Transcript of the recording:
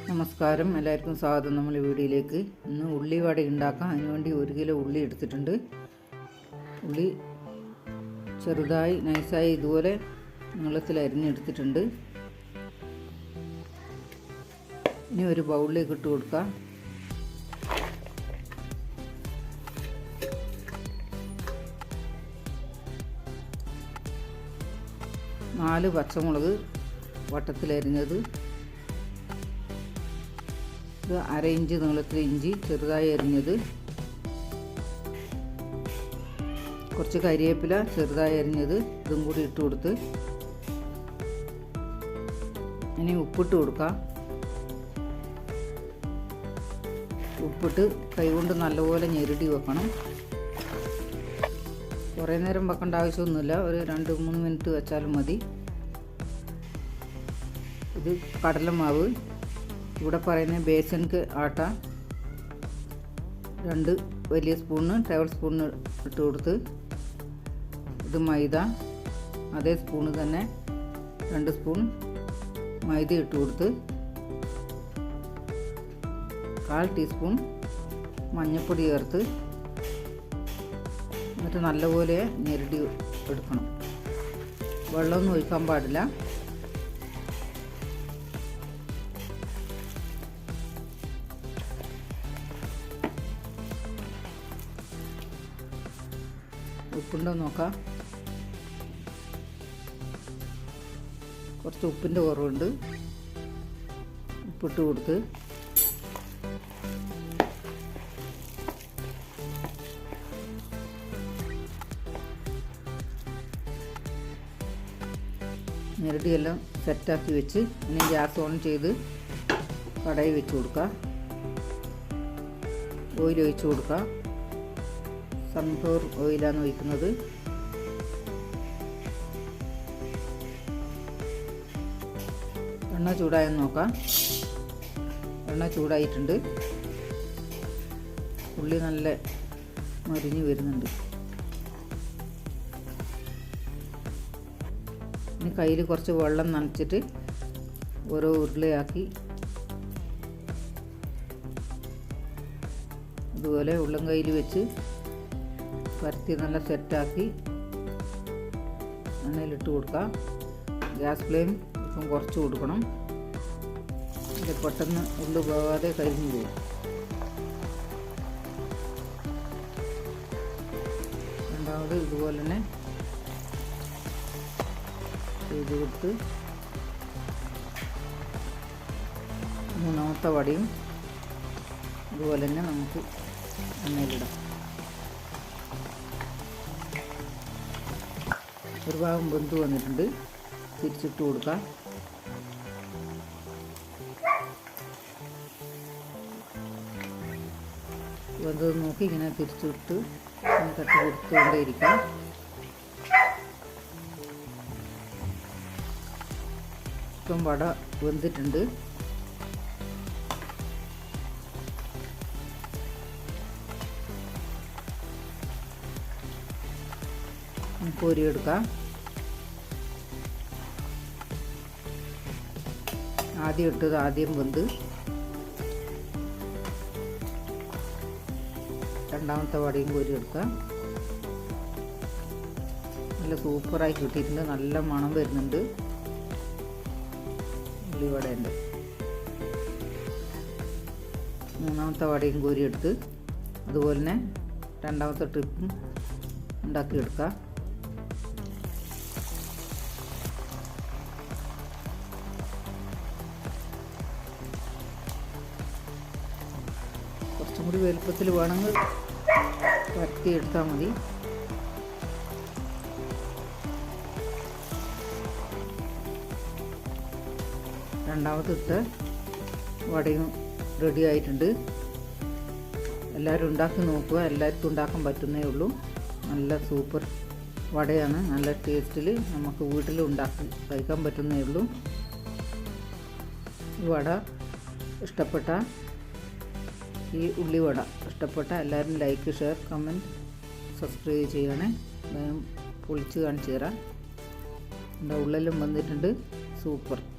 നമസ്കാരം. എല്ലാവർക്കും സ്വാഗതം. നമ്മൾ വീഡിയോയിലേക്ക് ഇന്ന് ഉള്ളി വട ഉണ്ടാക്കാം അതിനുവേണ്ടി ഒരു കിലോ ഉള്ളി എടുത്തിട്ടുണ്ട്. ഉള്ളി ചെറുതായി നൈസായി ഇതുപോലെ നീളത്തിൽ അരിഞ്ഞെടുത്തിട്ടുണ്ട്. ഇനി ഒരു ബൗളിലേക്ക് ഇട്ട് കൊടുക്കാം. നാല് പച്ചമുളക് വട്ടത്തിലരിഞ്ഞത് ഇത് അര ഇഞ്ച് നീളത്തിൽ ഇഞ്ചി ചെറുതായി അരിഞ്ഞത്. കുറച്ച് കരിവേപ്പില ചെറുതായി അരിഞ്ഞത്. ഇതും കൂടി ഇട്ട് കൊടുത്ത് ഇനി ഉപ്പിട്ട് കൊടുക്കാം. ഉപ്പിട്ട് കൈകൊണ്ട് നല്ലപോലെ ഞെരുടി വെക്കണം. കുറേ നേരം വെക്കേണ്ട ആവശ്യമൊന്നുമില്ല. ഒരു രണ്ട് മൂന്ന് മിനിറ്റ് വെച്ചാലും മതി. ഇത് കടലമാവ് ഇവിടെ പറയുന്ന ബേസൻക്ക് ആട്ട. രണ്ട് വലിയ സ്പൂണ് ടേബിൾ സ്പൂണ് ഇട്ട് കൊടുത്ത്. ഇത് മൈദ. അതേ സ്പൂണ് തന്നെ രണ്ട് സ്പൂൺ മൈദ ഇട്ട് കൊടുത്ത്. കാൽ ടീസ്പൂൺ മഞ്ഞൾപ്പൊടി ചേർത്ത്. എന്നിട്ട് നല്ലപോലെ ഞെരടി എടുക്കണം. വെള്ളമൊന്നും ഒഴിക്കാൻ പാടില്ല. ഉപ്പുണ്ടോ നോക്കാം. കുറച്ച് ഉപ്പിന്റെ കുറവുണ്ട്. ഉപ്പിട്ട് കൊടുത്ത്. ഞെരടിയെല്ലാം സെറ്റാക്കി വെച്ച് ഇനി ഗ്യാസ് ഓൺ ചെയ്ത് കടയിൽ വെച്ച് കൊടുക്കുക ഓയിൽ ഒഴിച്ച് കൊടുക്കുക സൺഫ്ലവർ ഓയിലാണ് ഒഴിക്കുന്നത്. എണ്ണ ചൂടായെന്ന് നോക്കാം. എണ്ണ ചൂടായിട്ടുണ്ട്. ഉള്ളി നല്ല മരിഞ്ഞ് വരുന്നുണ്ട്. ഇനി കയ്യിൽ കുറച്ച് വെള്ളം നനച്ചിട്ട് ഓരോ ഉരുളയാക്കി ഇതുപോലെ ഉള്ളം കയ്യിൽ വെച്ച് പരത്തി നല്ല സെറ്റാക്കി എണ്ണയിലിട്ട് കൊടുക്കാം ഗ്യാസ് ഫ്ലെയിം ഇപ്പം കുറച്ച് കൊടുക്കണം. ഇത് പെട്ടെന്ന് ഉള്ളു പോകാതെ കരിഞ്ഞു പോകും രണ്ടാമത് ഇതുപോലെ തന്നെ ചെയ്ത് കൊടുത്ത് മൂന്നാമത്തെ വടിയും ഇതുപോലെ തന്നെ നമുക്ക് എണ്ണയിലിടാം. ഒരു ഭാഗം വെന്ത് വന്നിട്ടുണ്ട്. തിരിച്ചിട്ട് കൊടുക്കാം. വെന്തത് നോക്കി ഇങ്ങനെ തിരിച്ചിട്ട് ഇങ്ങനെ തട്ടി കൊടുത്തുകൊണ്ടേയിരിക്കാം ഇപ്പം വട വെന്തിട്ടുണ്ട്. കോരിയെടുക്കാം ആദ്യം ഇട്ടത് ആദ്യം വെന്ത്. രണ്ടാമത്തെ വടയും കോരിയെടുക്കാം നല്ല സൂപ്പറായി കിട്ടിയിട്ടുണ്ട്. നല്ല മണം വരുന്നുണ്ട്. ഉള്ളിവടയുണ്ട് മൂന്നാമത്തെ വടയും കോരിയെടുത്ത് അതുപോലെ തന്നെ രണ്ടാമത്തെ ട്രിപ്പും ഉണ്ടാക്കിയെടുക്കാം കൂടി വലുപ്പത്തിൽ വേണമെങ്കിൽ പരത്തി എടുത്താൽ മതി. രണ്ടാമത്തെ വടയും റെഡി ആയിട്ടുണ്ട്. എല്ലാവരും ഉണ്ടാക്കി നോക്കുക. എല്ലാവർക്കും ഉണ്ടാക്കാൻ പറ്റുന്നേ ഉള്ളൂ. നല്ല സൂപ്പർ വടയാണ്. നല്ല ടേസ്റ്റിൽ നമുക്ക് വീട്ടിൽ ഉണ്ടാക്കി കഴിക്കാൻ പറ്റുന്നേ ഉള്ളൂ. വട ഇഷ്ടപ്പെട്ട ഈ ഉള്ളിവട. ഇഷ്ടപ്പെട്ട എല്ലാവരും ലൈക്ക് ഷെയർ കമന്റ് സബ്സ്ക്രൈബ് ചെയ്യണേ. ഞാൻ പൊളിച്ച് കാണിച്ചു തരാം. എന്റെ ഉള്ളിലും വന്നിട്ടുണ്ട്. സൂപ്പർ.